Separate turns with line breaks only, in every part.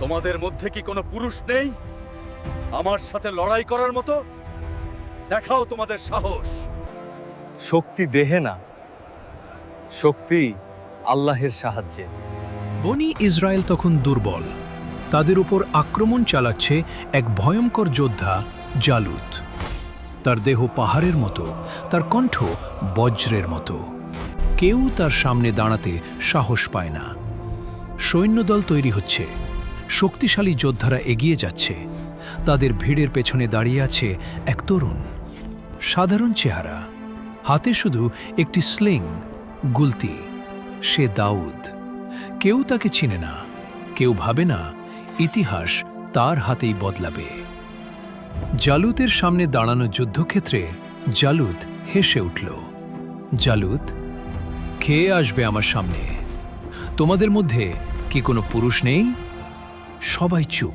তোমাদের মধ্যে কি কোনো পুরুষ নেই? আমার সাথে লড়াই করার মতো? দেখাও তোমাদের সাহস।
শক্তি দেহে না শক্তি আল্লাহের সাহায্যে।
বনি ইসরায়েল তখন দুর্বল। তাদের উপর আক্রমণ চালাচ্ছে এক ভয়ঙ্কর যোদ্ধা জালুত। তার দেহ পাহাড়ের মতো তার কণ্ঠ বজ্রের মতো। কেউ তার সামনে দাঁড়াতে সাহস পায় না। সৈন্যদল তৈরি হচ্ছে। শক্তিশালী যোদ্ধারা এগিয়ে যাচ্ছে। তাদের ভিড়ের পেছনে দাঁড়িয়ে আছে এক তরুণ। সাধারণ চেহারা। হাতে শুধু একটি স্লিং গুলতি। সে দাউদ। কেউ তাকে চিনে না। কেউ ভাবে না, ইতিহাস তার হাতেই বদলাবে। জালুতের সামনে দাঁড়ানো যুদ্ধক্ষেত্রে জালুত হেসে উঠল। জালুত খেয়ে আসবে আমার সামনে? তোমাদের মধ্যে কি কোনো পুরুষ নেই? সবাই চুপ।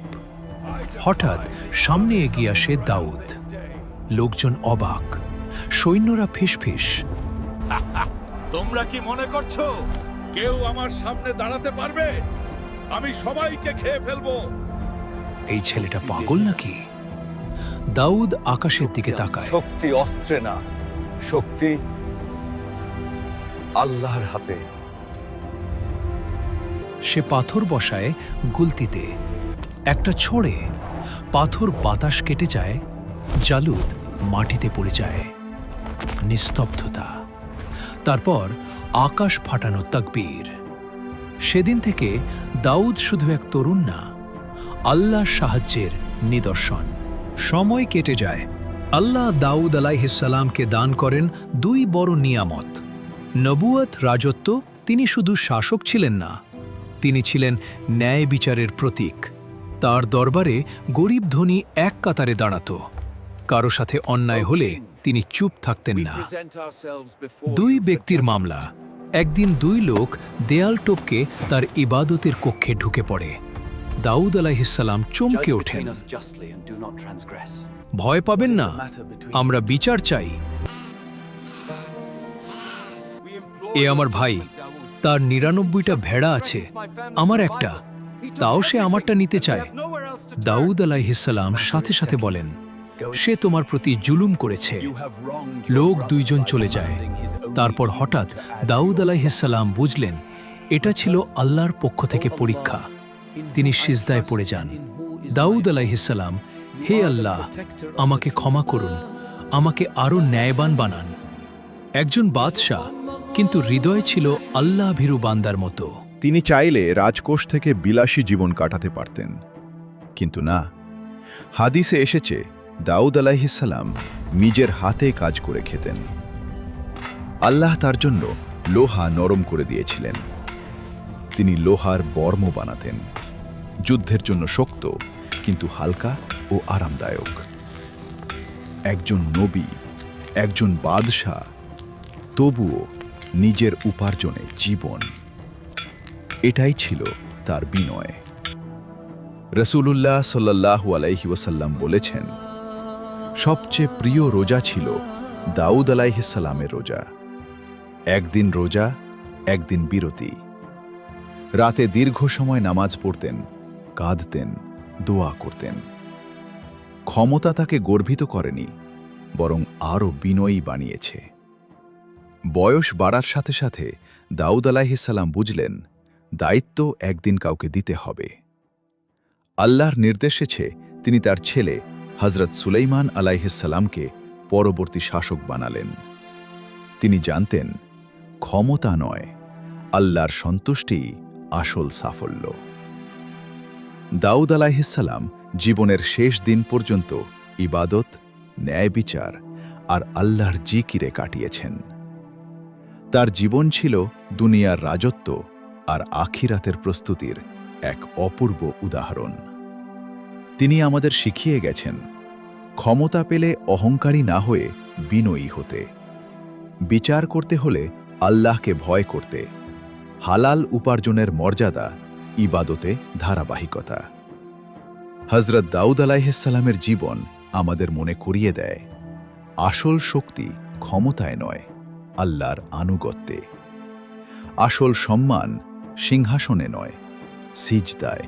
হঠাৎ সামনে এগিয়ে আসে দাউদ। লোকজন অবাক। সৈন্যরা ফিসফিস।
তোমরা কি মনে করছ? কেউ আমার সামনে দাঁড়াতে পারবে? আমি সবাইকে খেয়ে ফেলব।
এই ছেলেটা পাগল নাকি? দাউদ আকাশের দিকে তাকায়।
শক্তি অস্ত্রে না শক্তি আল্লাহর হাতে।
সে পাথর বসায় গুলতিতে। একটা ছড়ে পাথর বাতাস কেটে যায়, জালুদ মাটিতে পড়ে যায়। নিস্তব্ধতা। তারপর আকাশ ফাটানো তাকবীর। সেদিন থেকে দাউদ শুধু এক তরুণ না, আল্লাহর সাহায্যের নিদর্শন। সময় কেটে যায়। আল্লাহ দাউদ আলাইহিসালামকে দান করেন দুই বড় নিয়ামত। নবুয়ত, রাজত্ব, তিনি শুধু শাসক ছিলেন না তিনি ছিলেন ন্যায় বিচারের প্রতীক। তার দরবারে গরিব ধনী এক কাতারে দাঁড়াত। কারও সাথে অন্যায় হলে তিনি চুপ থাকতেন না। দুই ব্যক্তির মামলা। একদিন দুই লোক দেয়াল টপকে তার ইবাদতের কক্ষে ঢুকে পড়ে। দাউদ আলাহিসাল্লাম চমকে ওঠেন। ভয় পাবেন না। আমরা বিচার চাই। এ আমার ভাই তার নিরানব্বইটা ভেড়া আছে। আমার একটা। তাও সে আমারটা নিতে চায়। দাউদ আলাইহিসাল্লাম সাথে সাথে বলেন, সে তোমার প্রতি জুলুম করেছে। লোক দুইজন চলে যায়। তারপর হঠাৎ দাউদ আলাইহিসাল্লাম বুঝলেন, এটা ছিল আল্লাহর পক্ষ থেকে পরীক্ষা। তিনি সিজদায় পড়ে যান। দাউদ আলাইহিসাল্লাম হে আল্লাহ, আমাকে ক্ষমা করুন। আমাকে আরও ন্যায়বান বানান। একজন বাদশাহ কিন্তু হৃদয় ছিল আল্লাহ ভীরু বান্দার মতো।
তিনি চাইলে রাজকোষ থেকে বিলাসী জীবন কাটাতে পারতেন। কিন্তু না, হাদিসে এসেছে, দাউদ আলাইহিসাল্লাম নিজের হাতে কাজ করে খেতেন। আল্লাহ তার জন্য লোহা নরম করে দিয়েছিলেন। তিনি লোহার বর্ম বানাতেন, যুদ্ধের জন্য শক্ত, কিন্তু হালকা ও আরামদায়ক। একজন নবী, একজন বাদশাহ, তবুও নিজের উপার্জনে জীবন। এটাই ছিল তার বিনয়। রসুলুল্লাহ সাল্লাহু আলাইহি ওয়াসাল্লাম বলেছেন, সবচেয়ে প্রিয় রোজা ছিল দাউদ আলাইহিসাল্লামের রোজা। একদিন রোজা, একদিন বিরতি। রাতে দীর্ঘ সময় নামাজ পড়তেন, কাঁদতেন, দোয়া করতেন। ক্ষমতা তাকে গর্বিত করেনি, বরং আরও বিনয়ী বানিয়েছে। বয়স বাড়ার সাথে সাথে দাউদ আলাহিসাল্লাম বুঝলেন, দায়িত্ব একদিন কাউকে দিতে হবে। আল্লাহর নির্দেশেছে তিনি তার ছেলে হজরত সুলাইমান আলাইহিসাল্লামকে পরবর্তী শাসক বানালেন। তিনি জানতেন, ক্ষমতা নয়, আল্লাহর সন্তুষ্টিই আসল সাফল্য। দাউদ আলাইহিসাল্লাম জীবনের শেষ দিন পর্যন্ত ইবাদত, ন্যায় বিচার আর আল্লাহর জিকিরে কাটিয়েছেন। তার জীবন ছিল দুনিয়ার রাজত্ব আর আখিরাতের প্রস্তুতির এক অপূর্ব উদাহরণ। তিনি আমাদের শিখিয়ে গেছেন, ক্ষমতা পেলে অহংকারী না হয়ে বিনয়ী হতে। বিচার করতে হলে আল্লাহকে ভয় করতে, হালাল উপার্জনের মর্যাদা, ইবাদতে ধারাবাহিকতা। হজরত দাউদ আলাইহিসাল্লামের জীবন আমাদের মনে করিয়ে দেয়, আসল শক্তি ক্ষমতায় নয়। আল্লাহর আনুগত্যে। আসল সম্মান সিংহাসনে নয় সিজদায়।